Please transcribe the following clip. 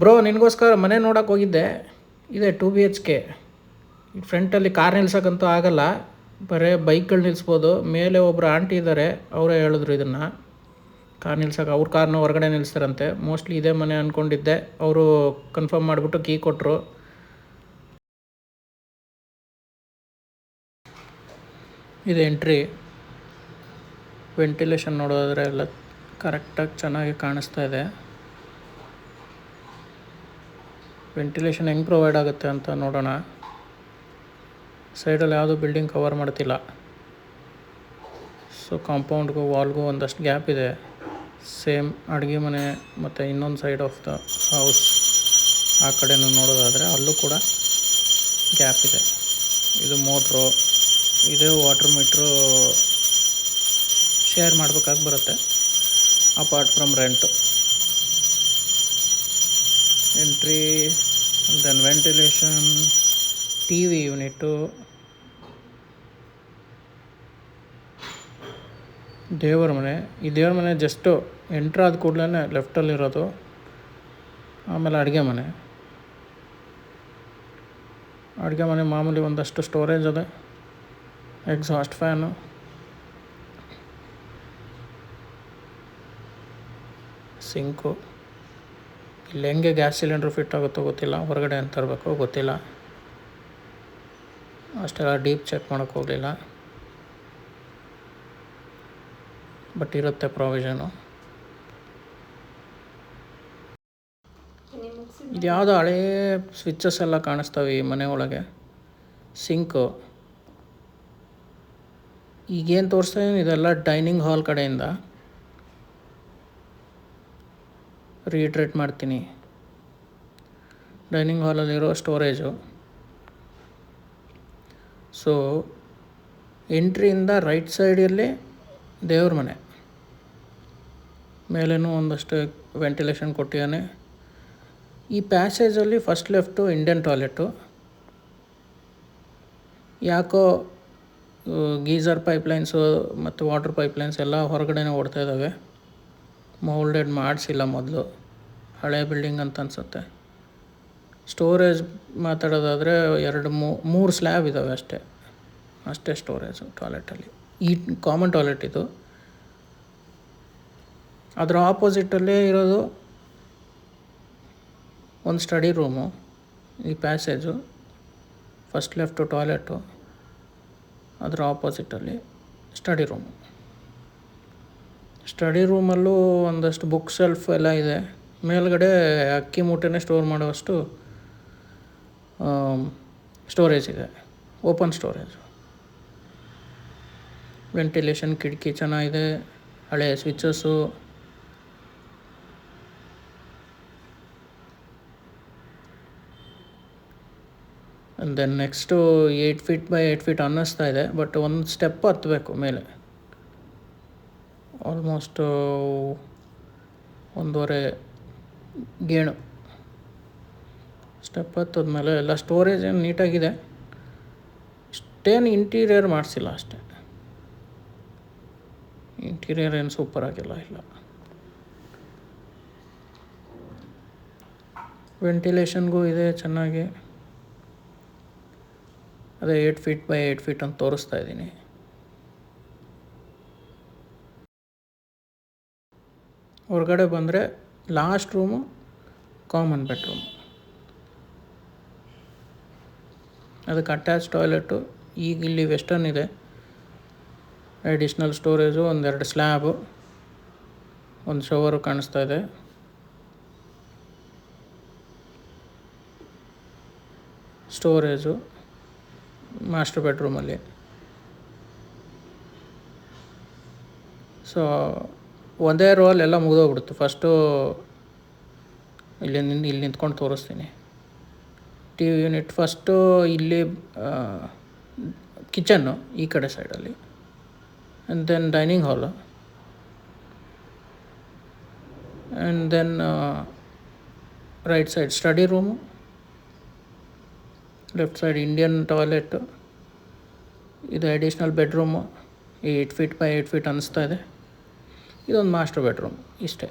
Bro ನಿನಗೋಸ್ಕರ ಮನೆ ನೋಡೋಕೆ ಹೋಗಿದ್ದೆ. ಇದೆ ಟು ಬಿ ಎಚ್ ಕೆ ಫ್ರಂಟಲ್ಲಿ ಕಾರ್ ನಿಲ್ಸೋಕ್ಕಂತೂ ಆಗಲ್ಲ. ಬರೀ ಬೈಕ್ಗಳು ನಿಲ್ಲಿಸ್ಬೋದು ಮೇಲೆ ಒಬ್ಬರು ಆಂಟಿ ಇದ್ದಾರೆ ಅವರೇ ಹೇಳಿದ್ರು ಇದನ್ನು. ಕಾರ್ ನಿಲ್ಸೋಕೆ, ಅವ್ರ ಕಾರ್ನ ಹೊರಗಡೆ ನಿಲ್ಲಿಸ್ತಾರಂತೆ ಮೋಸ್ಟ್ಲಿ ಇದೇ ಮನೆ ಅಂದ್ಕೊಂಡಿದ್ದೆ ಅವರು ಕನ್ಫರ್ಮ್ ಮಾಡಿಬಿಟ್ಟು ಕೀ ಕೊಟ್ಟರು ಇದು ಎಂಟ್ರಿ ವೆಂಟಿಲೇಷನ್ ನೋಡೋದ್ರೆ ಎಲ್ಲ ಕರೆಕ್ಟಾಗಿ ಚೆನ್ನಾಗಿ ಕಾಣಿಸ್ತಾ ಇದೆ. ವೆಂಟಿಲೇಷನ್ ಹೆಂಗೆ ಪ್ರೊವೈಡ್ ಆಗುತ್ತೆ ಅಂತ ನೋಡೋಣ. ಸೈಡಲ್ಲಿ ಯಾವುದೂ ಬಿಲ್ಡಿಂಗ್ ಕವರ್ ಮಾಡ್ತಿಲ್ಲ. ಸೊ ಕಾಂಪೌಂಡ್ಗೂ ವಾಲ್ಗೂ ಒಂದಷ್ಟು ಗ್ಯಾಪ್ ಇದೆ. ಸೇಮ್ ಅಡುಗೆ ಮನೆ ಮತ್ತು ಇನ್ನೊಂದು ಸೈಡ್ ಆಫ್ ದ ಹೌಸ್ ಆ ಕಡೆನೂ ನೋಡೋದಾದರೆ ಅಲ್ಲೂ ಕೂಡ ಗ್ಯಾಪ್ ಇದೆ. ಇದು ಮೋಟ್ರು ಇದೇ ವಾಟ್ರ್ ಮೀಟ್ರು ಶೇರ್ ಮಾಡಬೇಕಾಗಿ ಬರುತ್ತೆ. Apart from rent entry then ventilation T V unit ದೇವರ ಮನೆ. ಈ ದೇವ್ರ ಮನೆ ಜಸ್ಟು ಆದ ಕೂಡಲೇ ಲೆಫ್ಟಲ್ಲಿರೋದು ಆಮೇಲೆ ಅಡುಗೆ ಮನೆ. ಅಡುಗೆ ಮನೆ ಮಾಮೂಲಿ ಒಂದಷ್ಟು ಸ್ಟೋರೇಜ್ ಅದ. ಎಕ್ಸಾಸ್ಟ್ ಫ್ಯಾನು ಸಿಂಕು ಇಲ್ಲಿ ಹೆಂಗೆ ಗ್ಯಾಸ್ ಸಿಲಿಂಡ್ರ್ ಫಿಟ್ ಆಗುತ್ತೋ ಗೊತ್ತಿಲ್ಲ, ಹೊರಗಡೆ ಅಂತ ತರಬೇಕು ಗೊತ್ತಿಲ್ಲ. ಅಷ್ಟೆಲ್ಲ ಡೀಪ್ ಚೆಕ್ ಮಾಡೋಕ್ಕೆ ಹೋಗಲಿಲ್ಲ. ಬಟ್ ಇರುತ್ತೆ ಪ್ರಾವಿಷನು. ಇದು ಯಾವುದೋ ಹಳೇ ಸ್ವಿಚ್ಚಸ್ ಎಲ್ಲ ಕಾಣಿಸ್ತಾವೆ ಈ ಮನೆ ಒಳಗೆ. ಸಿಂಕು. ಈಗೇನು ತೋರಿಸ್ತಾ ಇದೆಲ್ಲ ಡೈನಿಂಗ್ ಹಾಲ್ ಕಡೆಯಿಂದ. ರೀಟ್ರೇಟ್ ಮಾಡ್ತೀನಿ. ಡೈನಿಂಗ್ ಹಾಲಲ್ಲಿರೋ ಸ್ಟೋರೇಜು ಸೊ ಎಂಟ್ರಿಯಿಂದ ರೈಟ್ ಸೈಡಲ್ಲಿ ದೇವ್ರ ಮನೆ. ಮೇಲೇನೂ ಒಂದಷ್ಟು ವೆಂಟಿಲೇಷನ್ ಕೊಟ್ಟಿದ್ದಾನೆ. ಈ ಪ್ಯಾಸೇಜಲ್ಲಿ ಫಸ್ಟ್ ಲೆಫ್ಟು ಇಂಡಿಯನ್ ಟಾಯ್ಲೆಟು ಯಾಕೋ ಗೀಝರ್ ಪೈಪ್ಲೈನ್ಸು ಮತ್ತು ವಾಟರ್ ಪೈಪ್ಲೈನ್ಸ್ ಎಲ್ಲ ಹೊರಗಡೆನೇ ಓಡ್ತಾ ಇದ್ದಾವೆ. ಮೌಲ್ಡೆಡ್ ಮಾಡಿಸಿಲ್ಲ ಮೊದಲು. ಹಳೆ ಬಿಲ್ಡಿಂಗ್ ಅಂತ ಅನಿಸುತ್ತೆ. ಸ್ಟೋರೇಜ್ ಮಾತಾಡೋದಾದರೆ ಎರಡು ಮೂರು ಸ್ಲ್ಯಾಬ್ ಇದ್ದಾವೆ ಅಷ್ಟೇ. ಅಷ್ಟೇ ಸ್ಟೋರೇಜು ಟಾಯ್ಲೆಟಲ್ಲಿ ಈ ಕಾಮನ್ ಟಾಯ್ಲೆಟ್ ಇದು. ಅದರ ಆಪೋಸಿಟಲ್ಲೇ ಇರೋದು ಒಂದು ಸ್ಟಡಿ ರೂಮು ಈ ಪ್ಯಾಸೇಜು ಫಸ್ಟ್ ಲೆಫ್ಟು ಟಾಯ್ಲೆಟು ಅದರ ಆಪೋಸಿಟಲ್ಲಿ ಸ್ಟಡಿ ರೂಮು ಸ್ಟಡಿ ರೂಮಲ್ಲೂ ಒಂದಷ್ಟು ಬುಕ್ ಸೆಲ್ಫ್ ಎಲ್ಲ ಇದೆ. ಮೇಲ್ಗಡೆ ಅಕ್ಕಿ ಮೂಟೆನೇ ಸ್ಟೋರ್ ಮಾಡುವಷ್ಟು ಸ್ಟೋರೇಜ್ ಇದೆ. ಓಪನ್ ಸ್ಟೋರೇಜ್ ವೆಂಟಿಲೇಷನ್ ಕಿಟಕಿ ಚೆನ್ನಾಗಿದೆ. ಹಳೆ switches then next eight feet by eight feet ಅನ್ನಿಸ್ತಾ ಇದೆ ಬಟ್ ಒಂದು ಸ್ಟೆಪ್ ಹತ್ತಬೇಕು ಮೇಲೆ. ಆಲ್ಮೋಸ್ಟು ಒಂದೂವರೆ ಗೇಣು. ಸ್ಟೆಪ್ ಹತ್ತದ್ಮೇಲೆ ಎಲ್ಲ ಸ್ಟೋರೇಜ್ ಏನು ನೀಟಾಗಿದೆ. ಇಷ್ಟೇನು ಇಂಟೀರಿಯರ್ ಮಾಡಿಸಿಲ್ಲ ಅಷ್ಟೇ. ಇಂಟೀರಿಯರ್ ಏನು ಸೂಪರ್ ಆಗಿಲ್ಲ, ಇಲ್ಲ. ವೆಂಟಿಲೇಷನ್ಗೂ ಇದೆ ಚೆನ್ನಾಗಿ. ಅದೇ eight feet by eight feet ಅಂತ ತೋರಿಸ್ತಾ ಇದ್ದೀನಿ. ಹೊರಗಡೆ ಬಂದರೆ ಲಾಸ್ಟ್ ರೂಮು ಕಾಮನ್ ಬೆಡ್ರೂಮ್ ಅದಕ್ಕೆ ಅಟ್ಯಾಚ್ ಟಾಯ್ಲೆಟು ಈಗ ಇಲ್ಲಿ ವೆಸ್ಟರ್ನ್ ಇದೆ. ಅಡಿಷ್ನಲ್ ಸ್ಟೋರೇಜು ಒಂದೆರಡು ಸ್ಲ್ಯಾಬು ಒಂದು ಶವರು ಕಾಣಿಸ್ತಾ ಇದೆ. ಸ್ಟೋರೇಜು ಮಾಸ್ಟರ್ ಬೆಡ್ರೂಮಲ್ಲಿ ಸೊ ಒಂದೇ ರೋಲ್ ಎಲ್ಲ ಮುಗಿದೋಗ್ಬಿಡ್ತು ಫಸ್ಟು ಇಲ್ಲಿ ನಿನ್ನ ಇಲ್ಲಿ ನಿಂತ್ಕೊಂಡು ತೋರಿಸ್ತೀನಿ. ಟಿ ವಿ ಯೂನಿಟ್ ಫಸ್ಟು ಇಲ್ಲಿ ಕಿಚನ್ನು ಈ ಕಡೆ ಸೈಡಲ್ಲಿ and then dining hall and then right side study room left side Indian toilet ಇದು additional bedroom eight feet by eight feet ಅನ್ನಿಸ್ತಾ ಇದೆ. ಇದೊಂದು ಮಾಸ್ಟರ್ ಬೆಡ್ರೂಮ್ ಇಷ್ಟೇ.